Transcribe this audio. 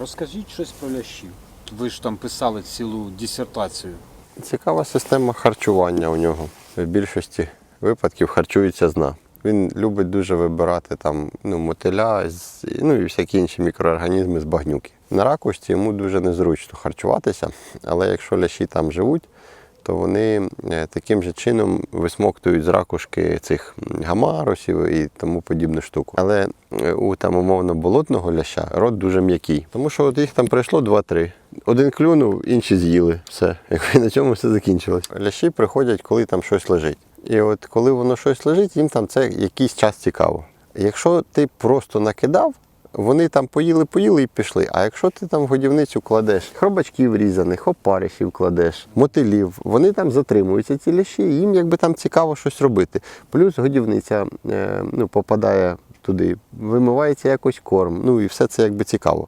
Розкажіть щось про лящів. Ви ж там писали цілу дисертацію. Цікава система харчування у нього. В більшості випадків харчується з дна. Він любить дуже вибирати там ну, мотиля, ну і всякі інші мікроорганізми з багнюки. На ракушці йому дуже незручно харчуватися, але якщо лящі там живуть, то вони е, таким же чином висмоктують з ракушки цих гамарусів і тому подібну штуку. Але е, у там умовно болотного ляща рот дуже м'який. Тому що от їх там прийшло 2-3. Один клюнув, інші з'їли. Все. І на цьому все закінчилось. Лящі приходять, коли там щось лежить. І от коли воно щось лежить, їм там це якийсь час цікаво. Якщо ти просто накидав, вони там поїли, поїли і пішли. А якщо ти там в годівницю кладеш хробачків різаних, опаришів кладеш, мотилів, вони там затримуються ці лящі, і їм якби там цікаво щось робити. Плюс годівниця е, ну, попадає туди, вимивається якось корм. Ну і все це якби цікаво.